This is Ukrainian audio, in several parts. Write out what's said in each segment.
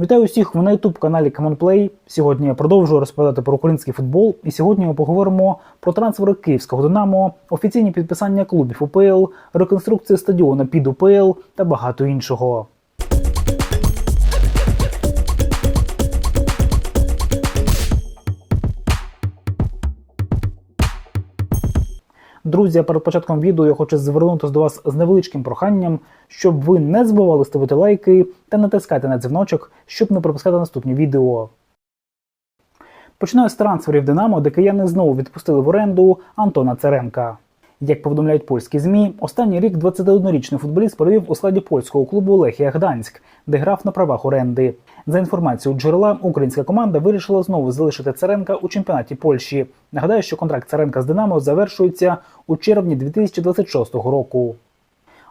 Вітаю усіх на youtube каналі Commonplay. Сьогодні я продовжую розповідати про український футбол. І сьогодні ми поговоримо про трансфери київського Динамо, офіційні підписання клубів УПЛ, реконструкцію стадіону під УПЛ та багато іншого. Друзі, перед початком відео я хочу звернутися до вас з невеличким проханням, щоб ви не забували ставити лайки та натискати на дзвіночок, щоб не пропускати наступні відео. Починаю з трансферів Динамо, де кияни знову відпустили в оренду Антона Церенка. Як повідомляють польські ЗМІ, останній рік 21-річний футболіст провів у складі польського клубу Лехія Гданськ, де грав на правах оренди. За інформацією джерела, українська команда вирішила знову залишити Церенка у чемпіонаті Польщі. Нагадаю, що контракт Церенка з Динамо завершується у червні 2026 року.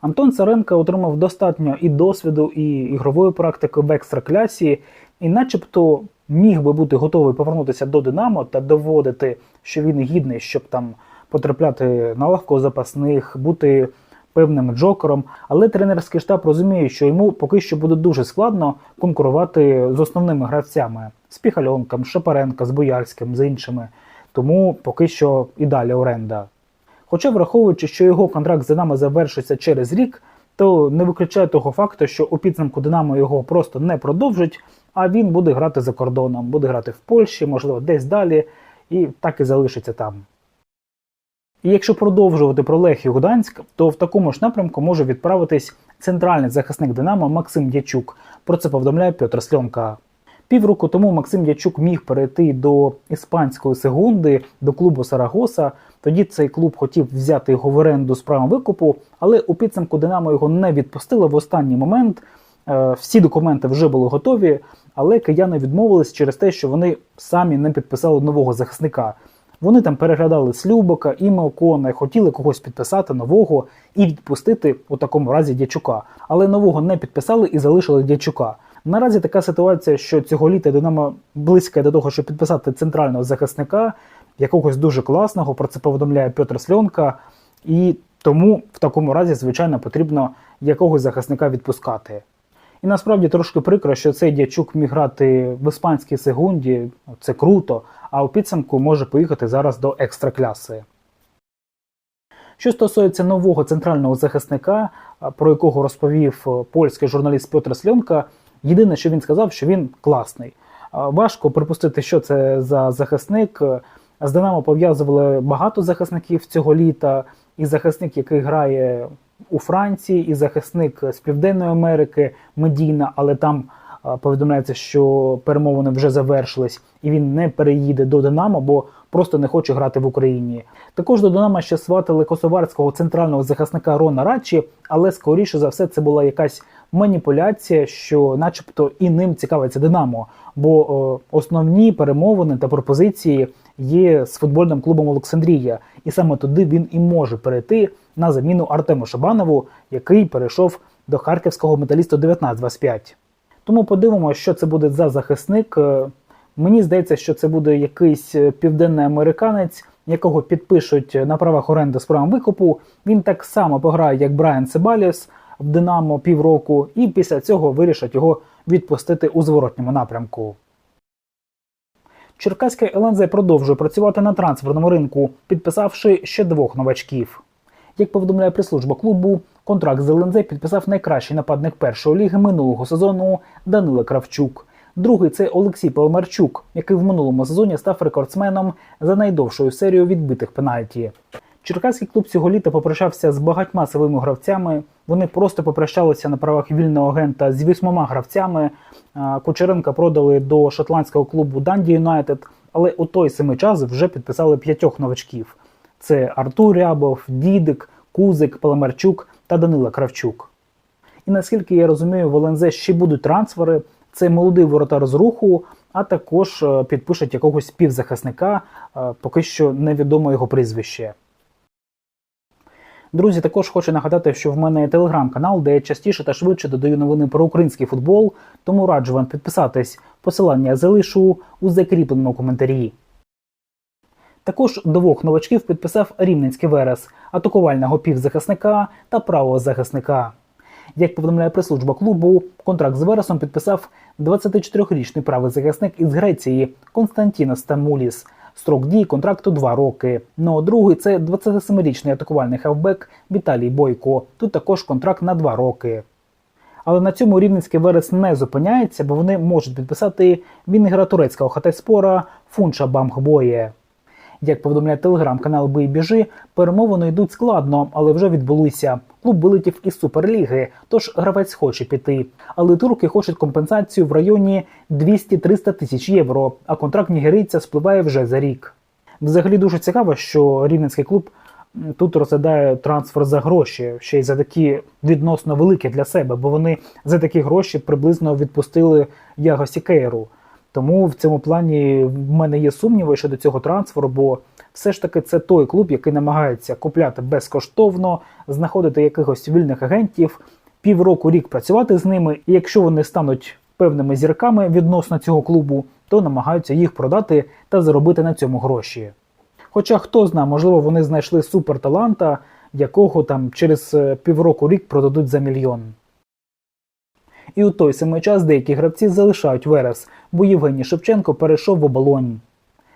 Антон Царенко отримав достатньо і досвіду, і ігрової практики в екстраклясі, і начебто міг би бути готовий повернутися до Динамо та доводити, що він гідний, щоб там потрапляти на лавку запасних, бути певним джокером. Але тренерський штаб розуміє, що йому поки що буде дуже складно конкурувати з основними гравцями з Піхальонком, Шапаренко, з Боярським, з іншими. Тому поки що і далі оренда. Хоча, враховуючи, що його контракт з Динамо завершиться через рік, то не виключає того факту, що у підсумку Динамо його просто не продовжить, а він буде грати за кордоном, буде грати в Польщі, можливо, десь далі, і так і залишиться там. І якщо продовжувати про Лехію Гданськ, то в такому ж напрямку може відправитись центральний захисник Динамо Максим Дячук. Про це повідомляє Петр Сльонка. Півроку тому Максим Дячук міг перейти до іспанської сегунди, до клубу Сарагоса. Тоді цей клуб хотів взяти його в оренду з правом викупу, але у підсумку Динамо його не відпустило в останній момент. Е, Всі документи вже були готові, але кияни відмовились через те, що вони самі не підписали нового захисника. Вони там переглядали Слюбока, ім'я Окона, хотіли когось підписати нового і відпустити у такому разі Дячука. Але нового не підписали і залишили Дячука. Наразі така ситуація, що цього літа Динамо близька до того, щоб підписати центрального захисника, якогось дуже класного, про це повідомляє Петр Сльонка. І тому в такому разі, звичайно, потрібно якогось захисника відпускати. І насправді трошки прикро, що цей дячук міг грати в іспанській сегунді, це круто, а у підсумку може поїхати зараз до екстракляси. Що стосується нового центрального захисника, про якого розповів е, польський журналіст Петр Сльонка, єдине, що він сказав, що він класний. Важко припустити, що це за захисник. З Динамо пов'язували багато захисників цього літа, і захисник, який грає у Франції, і захисник з Південної Америки Медійна, але там повідомляється, що перемовини вже завершились, і він не переїде до Динамо, бо просто не хоче грати в Україні. Також до Динамо ще сватили косоварського центрального захисника Рона Рачі, але скоріше за все це була якась маніпуляція, що, начебто, і ним цікавиться Динамо. Бо о, основні перемовини та пропозиції є з футбольним клубом Олександрія, і саме туди він і може перейти на заміну Артему Шабанову, який перейшов до харківського металісту 1925. Тому подивимося, що це буде за захисник. Е, Мені здається, що це буде якийсь е, південний американець, якого підпишуть на правах оренди з правом викупу. Він так само пограє, як Брайан Себаліс в Динамо півроку, і після цього вирішать його відпустити у зворотньому напрямку. Черкаське ЛНЗ продовжує працювати на трансферному ринку, підписавши ще двох новачків. Як повідомляє прес-служба клубу, контракт з ЛНЗ підписав найкращий нападник першої ліги минулого сезону Данила Кравчук. Другий це Олексій Паламарчук, який в минулому сезоні став рекордсменом за найдовшою серією відбитих пенальті. Черкаський клуб цього літа попрощався з багатьма силовими гравцями. Вони просто попрощалися на правах вільного агента з вісьмома гравцями. Кучеренка продали до шотландського клубу Данді Юнайтед, але у той самий час вже підписали п'ятьох новачків: це Артур Рябов, Дідик, Кузик, Паламарчук та Данила Кравчук. І наскільки я розумію, в ЛНЗ ще будуть трансфери. Це молодий воротар з руху, а також е, підпишуть якогось співзахисника, е, поки що невідомо його прізвище. Друзі, також хочу нагадати, що в мене є телеграм-канал, де я частіше та швидше додаю новини про український футбол, тому раджу вам підписатись. Посилання залишу у закріпленому коментарі. Також двох новачків підписав Рівненський Верес, атакувального півзахисника та правого захисника. Як повідомляє прес-служба клубу, контракт з Вересом підписав 24-річний правий захисник із Греції Константінос Стамуліс. Строк дії контракту 2 роки. Ну а другий це 27-річний атакувальний хавбек Віталій Бойко. Тут також контракт на 2 роки. Але на цьому рівненський верес не зупиняється, бо вони можуть підписати вінгера турецького хатеспора Фунча Бамхбоє. Як повідомляє телеграм-канал Бий біжи, перемовини йдуть складно, але вже відбулися. Клуб вилетів із суперліги, тож гравець хоче піти. Але турки хочуть компенсацію в районі 200-300 тисяч євро, а контракт нігерійця спливає вже за рік. Взагалі дуже цікаво, що рівненський клуб тут розглядає трансфер за гроші, ще й за такі відносно великі для себе, бо вони за такі гроші приблизно відпустили Яго Сікейру. Тому в цьому плані в мене є сумніви щодо цього трансферу, бо все ж таки це той клуб, який намагається купляти безкоштовно, знаходити якихось вільних агентів, півроку рік працювати з ними, і якщо вони стануть певними зірками відносно цього клубу, то намагаються їх продати та заробити на цьому гроші. Хоча хто знає, можливо, вони знайшли суперталанта, якого там через е, півроку рік продадуть за мільйон. І у той самий час деякі гравці залишають Верес, бо Євгеній Шевченко перейшов в оболонь.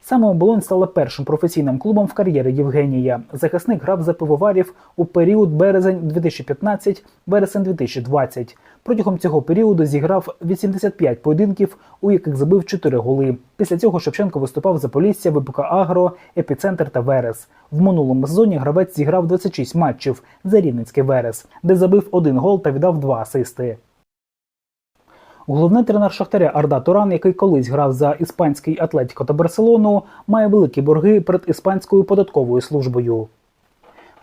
Саме оболонь стала першим професійним клубом в кар'єрі Євгенія. Захисник грав за пивоварів у період березень 2015 вересень 2020. Протягом цього періоду зіграв 85 поєдинків, у яких забив 4 голи. Після цього Шевченко виступав за Полісся, ВПК Агро, Епіцентр та Верес. В минулому сезоні гравець зіграв 26 матчів за Рівненський Верес, де забив один гол та віддав два асисти. Головний тренер Шахтаря Арда Туран, який колись грав за іспанський Атлетіко та Барселону, має великі борги перед іспанською податковою службою.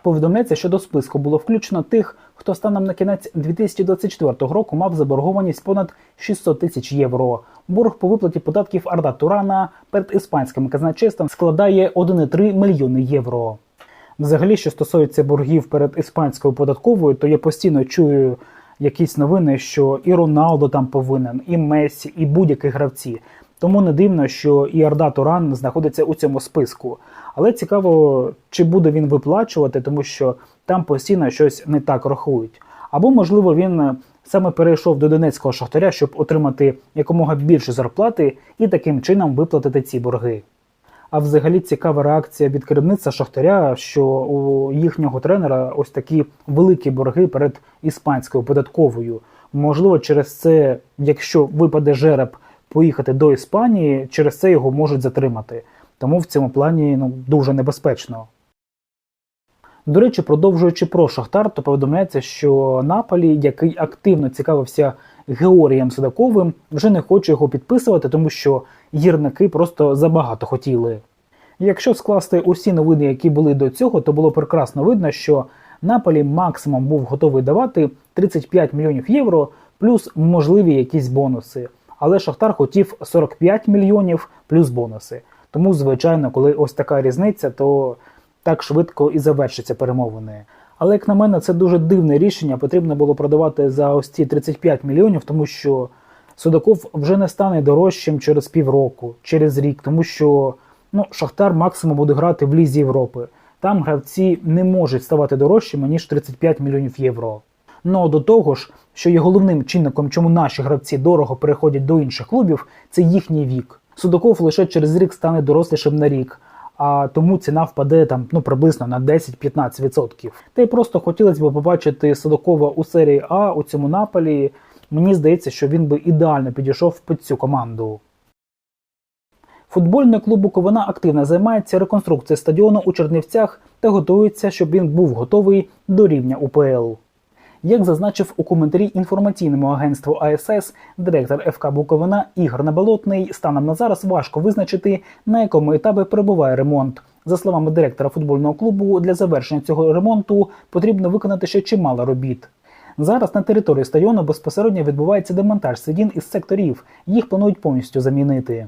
Повідомляється, що до списку було включено тих, хто станом на кінець 2024 року мав заборгованість понад 600 тисяч євро. Борг по виплаті податків Арда Турана перед іспанським казначейством складає 1,3 мільйони євро. Взагалі, що стосується боргів перед іспанською податковою, то я постійно чую якісь новини, що і Роналдо там повинен, і Мессі, і будь-які гравці. Тому не дивно, що і Арда Туран знаходиться у цьому списку. Але цікаво, чи буде він виплачувати, тому що там постійно щось не так рахують. Або, можливо, він саме перейшов до Донецького шахтаря, щоб отримати якомога більше зарплати і таким чином виплатити ці борги. А взагалі цікава реакція від керівництва Шахтаря, що у їхнього тренера ось такі великі борги перед іспанською податковою. Можливо, через це, якщо випаде жереб поїхати до Іспанії, через це його можуть затримати. Тому в цьому плані ну, дуже небезпечно. До речі, продовжуючи про Шахтар, то повідомляється, що Наполі, який активно цікавився Георгієм Судаковим, вже не хоче його підписувати, тому що гірники просто забагато хотіли. Якщо скласти усі новини, які були до цього, то було прекрасно видно, що Наполі максимум був готовий давати 35 мільйонів євро плюс можливі якісь бонуси. Але Шахтар хотів 45 мільйонів плюс бонуси. Тому, звичайно, коли ось така різниця, то так швидко і завершаться перемовини. Але як на мене, це дуже дивне рішення. Потрібно було продавати за ось ці 35 мільйонів, тому що Судаков вже не стане дорожчим через півроку, через рік, тому що ну, Шахтар максимум буде грати в Лізі Європи. Там гравці не можуть ставати дорожчими, ніж 35 мільйонів євро. Ну до того ж, що є головним чинником, чому наші гравці дорого переходять до інших клубів, це їхній вік. Судаков лише через рік стане дорослішим на рік, а тому ціна впаде там ну приблизно на 10-15%. Та й просто хотілося б побачити Судакова у серії А у цьому наполі. Мені здається, що він би ідеально підійшов під цю команду. Футбольний клуб Буковина активно займається реконструкцією стадіону у Чернівцях та готується, щоб він був готовий до рівня УПЛ. Як зазначив у коментарі інформаційному агентству АСС, директор ФК Буковина Ігор Наболотний, станом на зараз важко визначити, на якому етапі перебуває ремонт. За словами директора футбольного клубу, для завершення цього ремонту потрібно виконати ще чимало робіт. Зараз на території стадіону безпосередньо відбувається демонтаж сидін із секторів. Їх планують повністю замінити.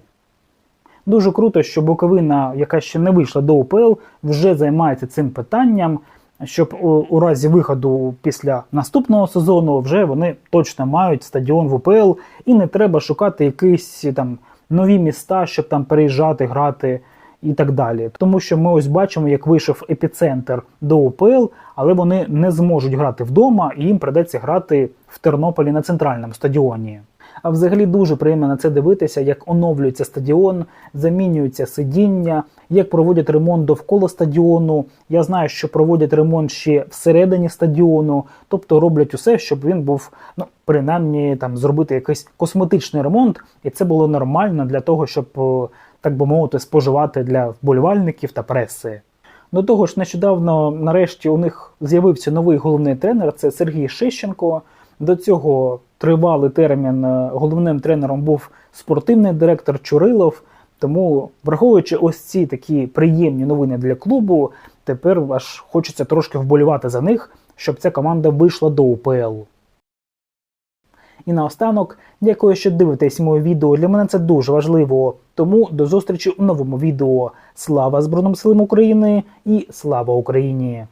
Дуже круто, що Буковина, яка ще не вийшла до УПЛ, вже займається цим питанням, щоб у, у разі виходу після наступного сезону вже вони точно мають стадіон в УПЛ, і не треба шукати якісь там нові міста, щоб там переїжджати, грати. і так далі. Тому що ми ось бачимо, як вийшов епіцентр до УПЛ, але вони не зможуть грати вдома, і їм придеться грати в Тернополі на центральному стадіоні. А взагалі дуже приємно на це дивитися, як оновлюється стадіон, замінюються сидіння, як проводять ремонт довкола стадіону. Я знаю, що проводять ремонт ще всередині стадіону, тобто роблять усе, щоб він був, ну принаймні там зробити якийсь косметичний ремонт, і це було нормально для того, щоб е, так би мовити, споживати для вболівальників та преси. До того ж, нещодавно, нарешті, у них з'явився новий головний тренер це Сергій Шищенко. До цього тривалий термін е, головним тренером був спортивний директор Чурилов. Тому, враховуючи ось ці такі приємні новини для клубу, тепер аж хочеться трошки вболівати за них, щоб ця команда вийшла до УПЛ. І наостанок, дякую, що дивитесь моє відео. Для мене це дуже важливо. Тому до зустрічі у новому відео. Слава Збройним силам України і слава Україні!